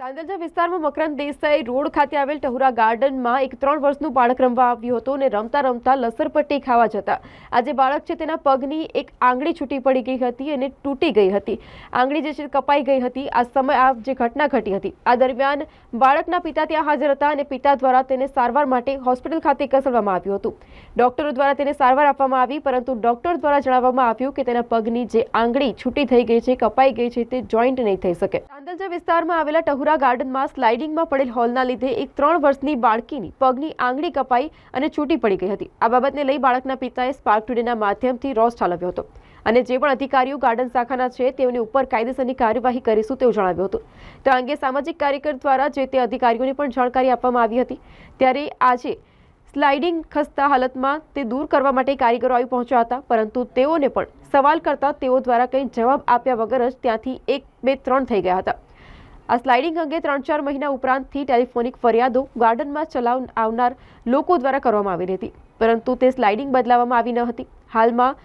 તાંદલજા વિસ્તારમાં મકરંદ દેસાઈ રોડ ખાતે આવેલ ટહુરા ગાર્ડનમાં એક ત્રણ વર્ષનું બાળક રમવા આવ્યું હતું અને રમતા રમતા લસરપટ્ટી ખાવા જતા. આજે બાળક છે તેના પગની એક આંગળી છૂટી પડી ગઈ હતી અને તૂટી ગઈ હતી. આંગળી જે છે કપાઈ ગઈ હતી. આ સમય આ જે ઘટના ઘટી હતી. આ દરમિયાન બાળકના પિતા ત્યાં હાજર હતા અને પિતા દ્વારા તેને સારવાર માટે હોસ્પિટલ ખાતે ખસેડવામાં આવ્યું હતું. ડોક્ટરો દ્વારા તેને સારવાર આપવામાં આવી, પરંતુ ડોક્ટર દ્વારા જણાવવામાં આવ્યું કે તેના પગની જે આંગળી છૂટી થઈ ગઈ છે, કપાઈ ગઈ છે, તે જોઈન્ટ નહીં થઈ શકે. તાંદલજા વિસ્તારમાં આવેલા ટહુરા ગાર્ડનમાં સ્લાઇડિંગમાં પડેલ હોલના લીધે એક ત્રણ વર્ષની બાળકીની પગની આંગળી કપાઈ અને છૂટી પડી ગઈ હતી. આ બાબતને લઈ બાળકના પિતાએ સ્પાર્ક ટુડેના માધ્યમથી રોષ ઠાલવ્યો હતો અને જે પણ અધિકારીઓ ગાર્ડન શાખાના છે તેઓની ઉપર કાયદેસરની કાર્યવાહી કરીશું તેવું જણાવ્યું હતું. તો અંગે સામાજિક કાર્યકર દ્વારા જે તે અધિકારીઓને પણ જાણકારી આપવામાં આવી હતી. ત્યારે આજે સ્લાઇડિંગ ખસ્તા હાલતમાં તે દૂર કરવા માટે કારીગરો આવી પહોંચ્યા હતા, પરંતુ તેઓને પણ સવાલ કરતા તેઓ દ્વારા કંઈ જવાબ આપ્યા વગર જ ત્યાંથી એક બે ત્રણ થઈ ગયા હતા. આ સ્લાઇડિંગ અંગે ત્રણ ચાર મહિના ઉપરાંતથી ટેલિફોનિક ફરિયાદો ગાર્ડનમાં ચલાવ, આવનાર લોકો દ્વારા કરવામાં આવી હતી પરંતુ તે સ્લાઇડિંગ બદલાવવામાં આવી ન હતી. હાલમાં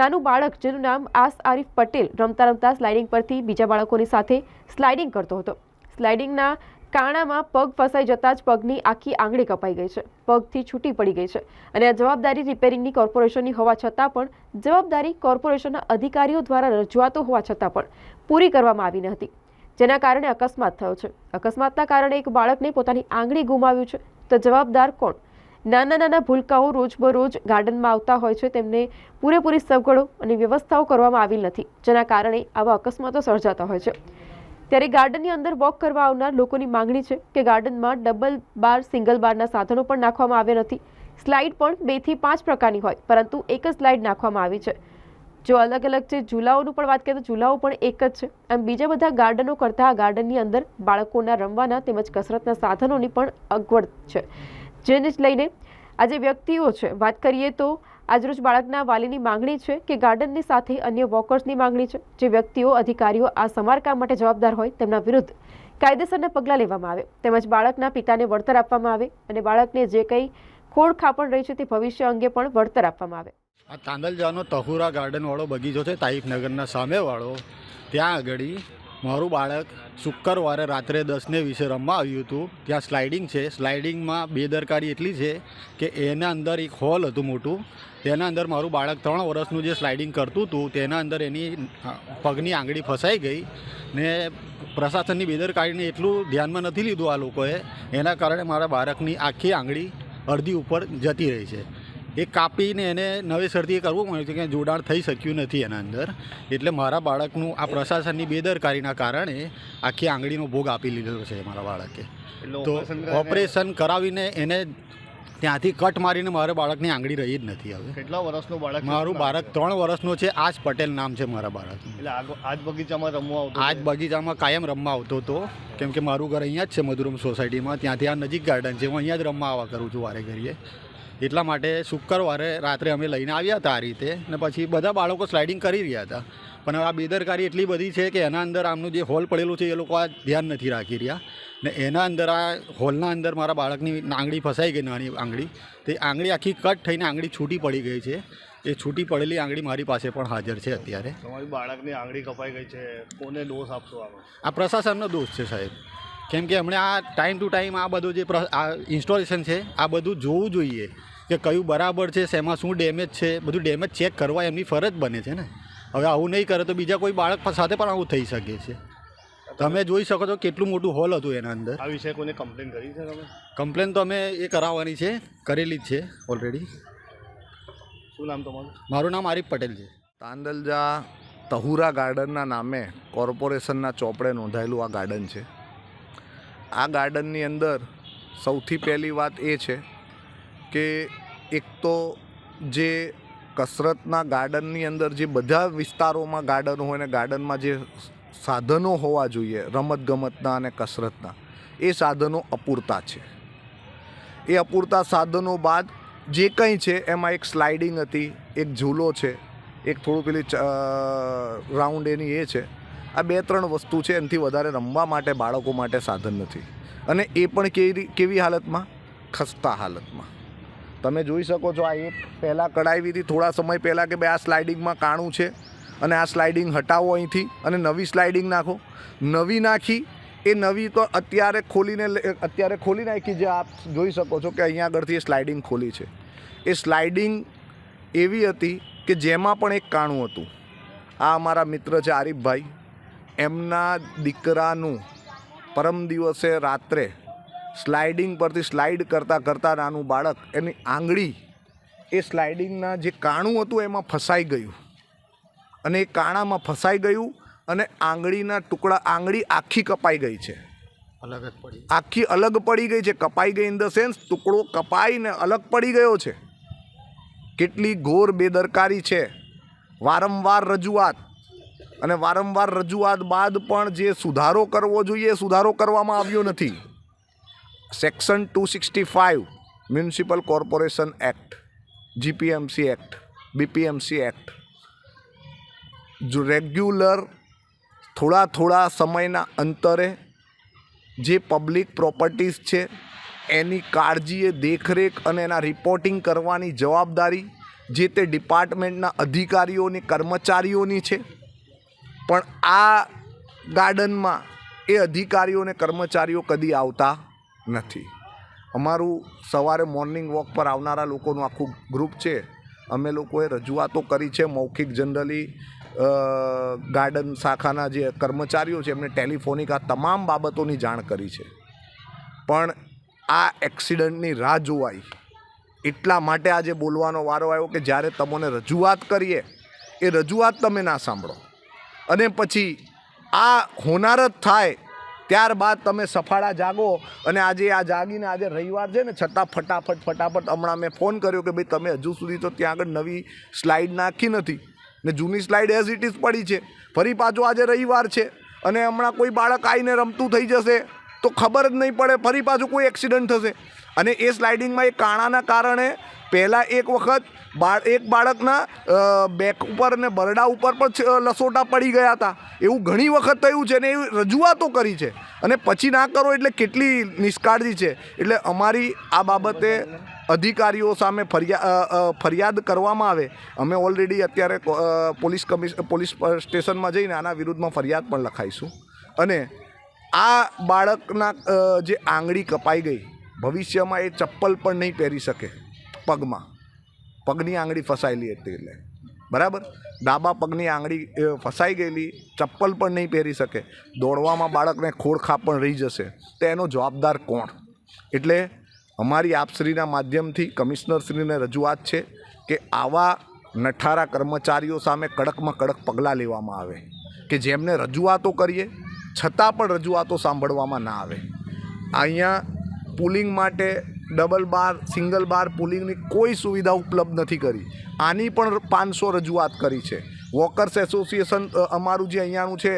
નાનું બાળક જેનું નામ આસ આરિફ પટેલ રમતા રમતા સ્લાઇડિંગ પરથી બીજા બાળકોની સાથે સ્લાઇડિંગ કરતો હતો. સ્લાઇડિંગના કાણામાં પગ ફસાઈ જતાં જ પગની આખી આંગળી કપાઈ ગઈ છે. પગથી છૂટી પડી ગઈ છે અને આ જવાબદારી રિપેરિંગની કોર્પોરેશનની હોવા છતાં પણ, જવાબદારી કોર્પોરેશનના અધિકારીઓ દ્વારા રજૂઆતો હોવા છતાં પણ પૂરી કરવામાં આવી ન હતી. જેના કારણે અકસ્માત થયો છે. અકસ્માતના કારણે એક બાળકને પોતાની આંગળી ગુમાવ્યું છે. તો જવાબદાર કોણ? નાના નાના ભૂલકાઓ રોજબરોજ ગાર્ડનમાં આવતા હોય છે. તેમને પૂરેપૂરી સગવડો અને વ્યવસ્થાઓ કરવામાં આવી નથી, જેના કારણે આવા અકસ્માતો સર્જાતા હોય છે. ત્યારે ગાર્ડનની અંદર વોક કરવા આવનાર લોકોની માંગણી છે કે ગાર્ડનમાં ડબલ બાર, સિંગલ બારના સાધનો પણ નાખવામાં આવ્યા નથી. સ્લાઇડ પણ બેથી પાંચ પ્રકારની હોય, પરંતુ એક જ સ્લાઇડ નાખવામાં આવી છે. જો અલગ અલગ છે ઝૂલાઓનું પણ વાત કરીએ તો ઝૂલાઓ પણ એક જ છે. એમ બીજા બધા ગાર્ડનો કરતાં આ ગાર્ડનની અંદર બાળકોના રમવાના તેમજ કસરતના સાધનોની પણ અગવડ છે. જેને જ લઈને આજે વ્યક્તિઓ છે, વાત કરીએ તો આજરોજ બાળકના વાલીની માંગણી છે કે ગાર્ડનની સાથે અન્ય વોકર્સની માંગણી છે. જે વ્યક્તિઓ, અધિકારીઓ આ સમારકામ માટે જવાબદાર હોય તેમના વિરુદ્ધ કાયદેસરના પગલાં લેવામાં આવે. તેમજ બાળકના પિતાને વળતર આપવામાં આવે અને બાળકને જે કંઈ ખોડ ખાપણ રહી છે તે ભવિષ્ય અંગે પણ વળતર આપવામાં આવે. આ તાંદલજાનો તહુરા ગાર્ડનવાળો બગીચો છે તાઈફનગરના સામેવાળો. ત્યાં આગળ મારું બાળક શુક્રવારે રાત્રે દસને વિશે રમવા આવ્યું હતું. ત્યાં સ્લાઇડિંગ છે. સ્લાઇડિંગમાં બેદરકારી એટલી છે કે એના અંદર એક હોલ હતું મોટું. તેના અંદર મારું બાળક ત્રણ વર્ષનું જે સ્લાઇડિંગ કરતું હતું, તેના અંદર એની પગની આંગળી ફસાઈ ગઈ ને પ્રશાસનની બેદરકારીને એટલું ધ્યાનમાં નથી લીધું આ લોકોએ. એના કારણે મારા બાળકની આખી આંગળી અડધી ઉપર જતી રહી છે. એ કાપીને એને નવેસરથી કરવું પડ્યું છે કે જોડાણ થઈ શક્યું નથી એના અંદર. એટલે મારા બાળકનું આ પ્રશાસનની બેદરકારીના કારણે આખી આંગળીનો ભોગ આપી લીધો છે મારા બાળકે. તો ઓપરેશન કરાવીને એને ત્યાંથી કટ મારીને મારા બાળકની આંગળી રહી જ નથી હવે. કેટલા વર્ષનો બાળક મારું બાળક ત્રણ વર્ષનો છે. આજ પટેલ નામ છે મારા બાળક એટલે આજ બગીચામાં રમવા આવતો આજ બગીચામાં કાયમ રમવા આવતો હતો. કેમ કે મારું ઘર અહીંયા જ છે મધુરમ સોસાયટીમાં. ત્યાંથી આ નજીક ગાર્ડન છે. હું અહીંયા જ રમવા આવવા કરું છું વારે ઘડીએ. એટલા માટે શુક્રવારે રાત્રે અમે લઈને આવ્યા હતા આ રીતે ને પછી બધા બાળકો સ્લાઇડિંગ કરી રહ્યા હતા. પણ હવે આ બેદરકારી એટલી બધી છે કે એના અંદર આમનું જે હોલ પડેલું છે એ લોકો આ ધ્યાન નથી રાખી રહ્યા. ને એના અંદર આ હોલના અંદર મારા બાળકની આંગળી ફસાઈ ગઈ નાની આંગળી. તે આંગળી આખી કટ થઈને આંગળી છૂટી પડી ગઈ છે. એ છૂટી પડેલી આંગળી મારી પાસે પણ હાજર છે અત્યારે. તમારી બાળકની આંગળી કપાઈ ગઈ છે. કોને દોષ આપશો આ પ્રશાસનનો દોષ છે સાહેબ. કેમ કે હમણાં આ ટાઈમ ટુ ટાઈમ આ બધું જે આ ઇન્સ્ટોલેશન છે આ બધું જોવું જોઈએ કે કયું બરાબર છે શેમાં શું ડેમેજ છે બધું ડેમેજ ચેક કરવા એમની ફરજ બને છે ને. હવે આવું નહીં કરે તો બીજા કોઈ બાળક સાથે પણ આવું થઈ શકે છે. તમે જોઈ શકો છો કેટલું મોટું હોલ હતું એના અંદર. આ વિશે કોઈને કમ્પ્લેન કરી છે તમે? કમ્પ્લેન તો અમે એ કરાવવાની છે કરેલી જ છે ઓલરેડી શું નામ તમારું? મારું નામ આરિફ પટેલ છે. તાંદલજા તહુરા ગાર્ડનના નામે કોર્પોરેશનના ચોપડે નોંધાયેલું આ ગાર્ડન છે. આ ગાર્ડનની અંદર સૌથી પહેલી વાત એ છે કે એક તો જે કસરતના ગાર્ડનની અંદર જે બધા વિસ્તારોમાં ગાર્ડન હોય ને ગાર્ડનમાં જે સાધનો હોવા જોઈએ, રમતગમતના અને કસરતના, એ સાધનો અપૂરતા છે. એ અપૂરતા સાધનો બાદ જે કંઈ છે એમાં એક સ્લાઇડિંગ હતી, એક ઝૂલો છે, એક થોડું પેલી રાઉન્ડ એની એ છે. આ બે ત્રણ વસ્તુ છે, એનાથી વધારે રમવા માટે, બાળકો માટે સાધન નથી. અને એ પણ કેવી કેવી હાલતમાં? ખસ્તા હાલતમાં. તમે જોઈ શકો છો, આ એક પહેલાં કઢાવી હતી થોડા સમય પહેલાં કે ભાઈ આ સ્લાઇડિંગમાં કાણું છે, અને આ સ્લાઇડિંગ હટાવો અહીંથી, અને નવી સ્લાઇડિંગ નાખો. નવી નાખી, એ નવી તો અત્યારે ખોલીને અત્યારે ખોલી નાખી જે આપ જોઈ શકો છો કે અહીંયા આગળથી એ સ્લાઇડિંગ ખોલી છે. એ સ્લાઇડિંગ એવી હતી કે જેમાં પણ એક કાણું હતું. આ અમારા મિત્ર છે આરીફભાઈ. એમના દીકરાનું પરમ દિવસે રાત્રે સ્લાઇડિંગ પરથી સ્લાઇડ કરતાં કરતાં નાનું બાળક એની આંગળી એ સ્લાઇડિંગના જે કાણું હતું એમાં ફસાઈ ગયું. અને એ કાણામાં ફસાઈ ગયું અને આંગળીના ટુકડા આંગળી આખી કપાઈ ગઈ છે. અલગ જ પડી. આખી અલગ પડી ગઈ છે. કપાઈ ગઈ ઇન ધ સેન્સ ટુકડો કપાઈને અલગ પડી ગયો છે. કેટલી ઘોર બેદરકારી છે. વારંવાર રજૂઆત અને વારંવાર રજૂઆત બાદ પણ જે સુધારો કરવો જોઈએ સુધારો કરવામાં આવ્યો નથી. Section two sixty five municipal corporation act GPMC act BPMC act જો રેગ્યુલર થોડા થોડા સમયના અંતરે જે પબ્લિક પ્રોપર્ટીઝ છે, એની કાળજીએ દેખરેખ અને એના રિપોર્ટિંગ કરવાની જવાબદારી જે તે ડિપાર્ટમેન્ટના અધિકારીઓની, કર્મચારીઓની છે પણ આ ગાર્ડનમાં એ અધિકારીઓ અને કર્મચારીઓ કદી આવતા નથી. અમારું સવારે મોર્નિંગ વોક પર આવનારા લોકોનું આખું ગ્રુપ છે. અમે લોકોએ રજૂઆતો કરી છે મૌખિક જનરલી ગાર્ડન શાખાના જે કર્મચારીઓ છે એમને ટેલિફોનિક આ તમામ બાબતોની જાણ કરી છે. પણ આ એક્સિડન્ટની રાહ જોવાઈ. એટલા માટે આજે બોલવાનો વારો આવ્યો કે જ્યારે તમને રજૂઆત કરીએ, એ રજૂઆત તમે ના સાંભળો. અને પછી આ હોનાર જ થાય, ત્યારબાદ તમે સફાળા જાગો. અને આજે આ જાગીને આજે રવિવાર છે ને, છતાં ફટાફટ ફટાફટ હમણાં મેં ફોન કર્યો કે ભાઈ તમે હજુ સુધી તો ત્યાં આગળ નવી સ્લાઇડ નાખી નથી. ને જૂની સ્લાઇડ એઝ ઇટ ઇઝ પડી છે. ફરી પાછો આજે રવિવાર છે અને હમણાં કોઈ બાળક આવીને રમતું થઈ જશે. તો ખબર જ નહીં પડે ફરી પાછું કોઈ એક્સિડન્ટ થશે. અને એ સ્લાઇડિંગમાં એ કાણાના કારણે પહેલાં એક વખત બાળ એક બાળકના બેક ઉપર અને બરડા ઉપર પણ લસોટા પડી ગયા હતા. એવું ઘણી વખત થયું છે ને એવી રજૂઆતો કરી છે. અને પછી ના કરો એટલે કેટલી નિષ્કાળજી છે. એટલે અમારી આ બાબતે અધિકારીઓ સામે ફરિયા અ, અ, ફરિયાદ કરવામાં આવે. અમે ઓલરેડી અત્યારે પોલીસ કમિશ પોલીસ સ્ટેશનમાં જઈને આના વિરુદ્ધમાં ફરિયાદ પણ લખાઈશું. અને આ બાળકના જે આંગળી કપાઈ ગઈ, ભવિષ્યમાં એ ચપ્પલ પણ નહીં પહેરી શકે પગમાં. પગની આંગળી ફસાયેલી હતી એટલે. બરાબર? ડાબા પગની આંગળી ફસાઈ ગયેલી, ચપ્પલ પણ નહીં પહેરી શકે. દોડવામાં બાળકને ખોડખા પણ રહી જશે. તો એનો જવાબદાર કોણ? એટલે અમારી આપશ્રીના માધ્યમથી કમિશનરશ્રીને રજૂઆત છે કે આવા નઠારા કર્મચારીઓ સામે કડકમાં કડક પગલાં લેવામાં આવે. કે જેમને રજૂઆતો કરીએ છતાં પણ રજૂઆતો સાંભળવામાં ના આવે. અહીંયા પુલિંગ માટે ડબલ બાર, સિંગલ બાર પુલિંગની કોઈ સુવિધા ઉપલબ્ધ નથી કરી. આની પણ પાંચસો રજૂઆત કરી છે. વોકર્સ એસોસિએશન અમારું જે અહીંયાનું છે,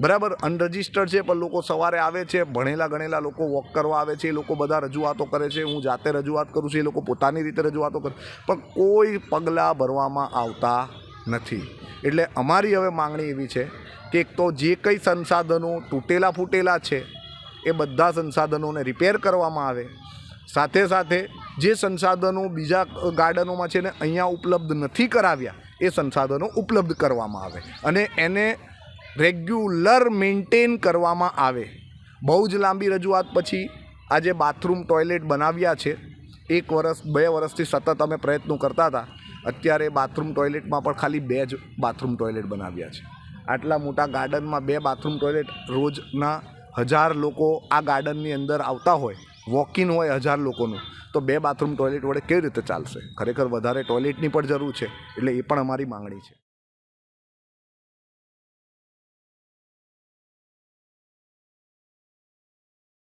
બરાબર, અનરજિસ્ટર્ડ છે, પણ લોકો સવારે આવે છે, ભણેલા ગણેલા લોકો વોક કરવા આવે છે, એ લોકો બધા રજૂઆતો કરે છે, હું જાતે રજૂઆત કરું છું, એ લોકો પોતાની રીતે રજૂઆતો કરે પણ કોઈ પગલાં ભરવામાં આવતા નથી. એટલે અમારી હવે માંગણી એવી છે કે એક તો જે કંઈ સંસાધનો તૂટેલા ફૂટેલા છે, એ બધા સંસાધનોને રિપેર કરવામાં આવે. સાથે સાથે જે સંસાધનો બીજા ગાર્ડનોમાં છે ને અહીંયા ઉપલબ્ધ નથી કરાવ્યા, એ સંસાધનો ઉપલબ્ધ કરવામાં આવે અને એને રેગ્યુલર મેન્ટેન કરવામાં આવે. બહુ જ લાંબી રજૂઆત પછી આજે બાથરૂમ ટોયલેટ બનાવ્યા છે, એક વર્ષ બે વર્ષથી સતત અમે પ્રયત્નો કરતા હતા. અત્યારે બાથરૂમ ટોયલેટમાં પણ ખાલી બે જ બાથરૂમ ટોયલેટ બનાવ્યા છે. આટલા મોટા ગાર્ડનમાં બે બાથરૂમ ટોયલેટ રોજના હજાર લોકો આ ગાર્ડનની અંદર આવતા હોય વોકિન હોય હજાર લોકોનું, તો બે બાથરૂમ ટોયલેટ વડે કેવી રીતે ચાલશે? ખરેખર વધારે ટોયલેટની પણ જરૂર છે, એટલે એ પણ અમારી માંગણી છે.